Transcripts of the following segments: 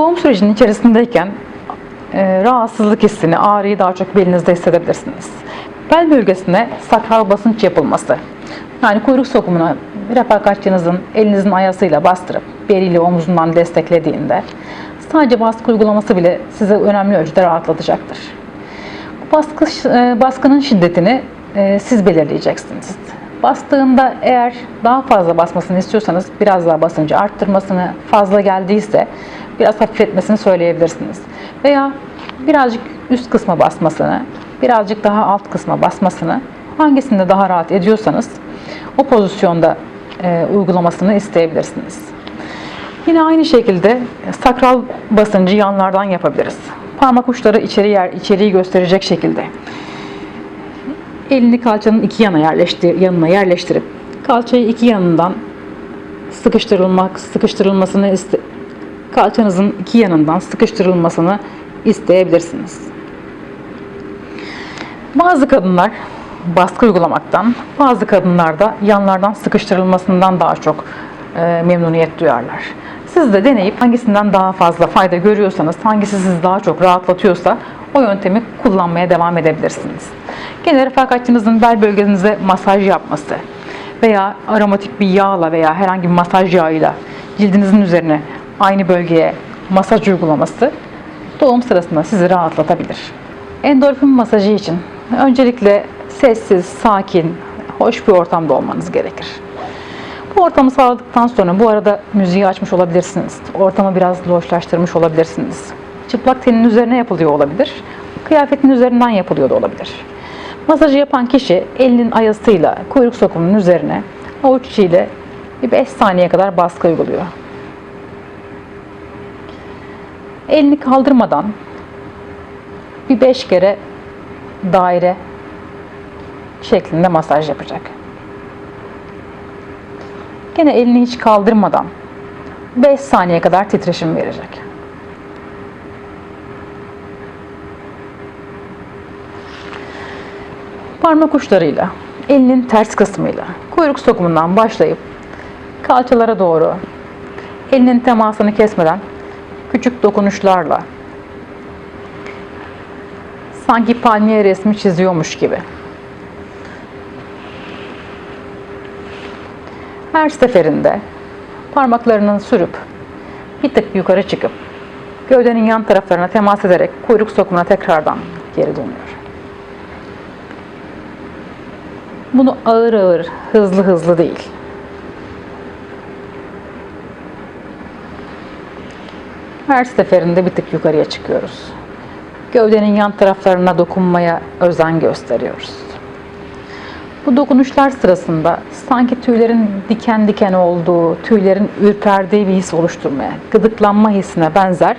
Doğum sürecinin içerisindeyken e, rahatsızlık hissini, ağrıyı daha çok belinizde hissedebilirsiniz. Bel bölgesine sakral basınç yapılması, yani kuyruk sokumuna refakatçinizin elinizin ayasıyla bastırıp beliyle omzundan desteklediğinde sadece baskı uygulaması bile size önemli ölçüde rahatlatacaktır. Baskı, e, baskının şiddetini e, siz belirleyeceksiniz. Bastığında eğer daha fazla basmasını istiyorsanız biraz daha basıncı arttırmasını, fazla geldiyse biraz hafifletmesini söyleyebilirsiniz. Veya birazcık üst kısma basmasını, birazcık daha alt kısma basmasını hangisinde daha rahat ediyorsanız o pozisyonda e, uygulamasını isteyebilirsiniz. Yine aynı şekilde sakral basıncı yanlardan yapabiliriz. Parmak uçları içeri yer, içeriği gösterecek şekilde. Elini kalçanın iki yana yerleştir, yanına yerleştirip kalçayı iki yanından sıkıştırılmak, sıkıştırılmasını iste, kalçanızın iki yanından sıkıştırılmasını isteyebilirsiniz. Bazı kadınlar baskı uygulamaktan, bazı kadınlar da yanlardan sıkıştırılmasından daha çok e, memnuniyet duyarlar. Siz de deneyip hangisinden daha fazla fayda görüyorsanız, hangisi sizi daha çok rahatlatıyorsa o yöntemi kullanmaya devam edebilirsiniz. Gene refakatçinizin bel bölgenize masaj yapması veya aromatik bir yağla veya herhangi bir masaj yağıyla cildinizin üzerine aynı bölgeye masaj uygulaması doğum sırasında sizi rahatlatabilir. Endorfin masajı için öncelikle sessiz, sakin, hoş bir ortamda olmanız gerekir. Bu ortamı sağladıktan sonra bu arada müziği açmış olabilirsiniz. Ortamı biraz loşlaştırmış olabilirsiniz. Çıplak tenin üzerine yapılıyor olabilir. Kıyafetin üzerinden yapılıyor da olabilir. Masajı yapan kişi elinin ayasıyla kuyruk sokumunun üzerine avuç içiyle bir 5 saniye kadar baskı uyguluyor. Elini kaldırmadan bir 5 kere daire şeklinde masaj yapacak. Gene elini hiç kaldırmadan 5 saniye kadar titreşim verecek. Parmak uçlarıyla, elinin ters kısmıyla, kuyruk sokumundan başlayıp kalçalara doğru elinin temasını kesmeden küçük dokunuşlarla sanki palmiye resmi çiziyormuş gibi Her seferinde parmaklarının sürüp bir tık yukarı çıkıp gövdenin yan taraflarına temas ederek kuyruk sokumuna tekrardan geri dönüyor. Bunu ağır ağır, hızlı hızlı değil. Her seferinde bir tık yukarıya çıkıyoruz. Gövdenin yan taraflarına dokunmaya özen gösteriyoruz. Bu dokunuşlar sırasında sanki tüylerin diken diken olduğu, tüylerin ürperdiği bir his oluşturmaya, gıdıklanma hissine benzer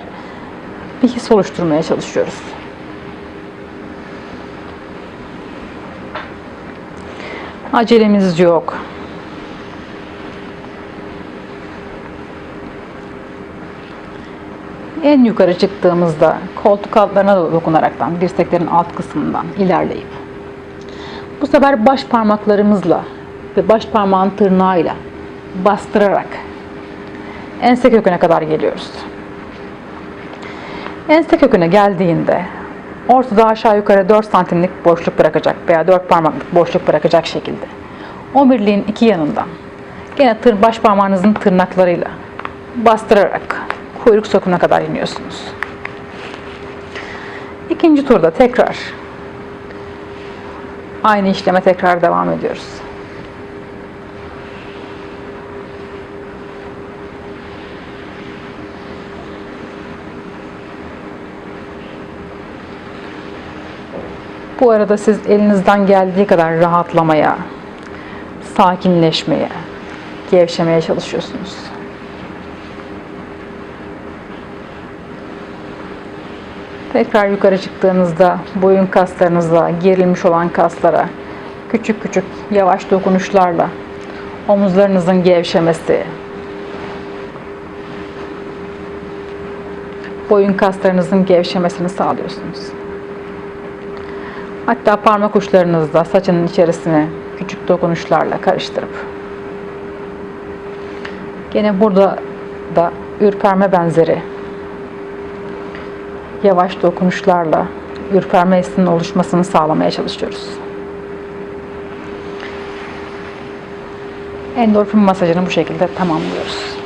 bir his oluşturmaya çalışıyoruz. Acelemiz yok. En yukarı çıktığımızda koltuk altlarına dokunaraktan, dirseklerin alt kısmından ilerleyip bu sefer baş parmaklarımızla ve baş parmağın tırnağıyla bastırarak ense köküne kadar geliyoruz. Ense köküne geldiğinde ortada aşağı yukarı 4 santimlik boşluk bırakacak veya 4 parmaklık boşluk bırakacak şekilde. Omuriliğin iki yanından gene tır, baş parmağınızın tırnaklarıyla bastırarak kuyruk sokumuna kadar iniyorsunuz. İkinci turda tekrar Aynı işleme tekrar devam ediyoruz. Bu arada siz elinizden geldiği kadar rahatlamaya, sakinleşmeye, gevşemeye çalışıyorsunuz. Tekrar yukarı çıktığınızda boyun kaslarınızla, gerilmiş olan kaslara küçük küçük yavaş dokunuşlarla omuzlarınızın gevşemesi, boyun kaslarınızın gevşemesini sağlıyorsunuz. Hatta parmak uçlarınızla saçının içerisine küçük dokunuşlarla karıştırıp gene burada da ürperme benzeri yavaş dokunuşlarla ürperme hissinin oluşmasını sağlamaya çalışıyoruz. Endorfin masajını bu şekilde tamamlıyoruz.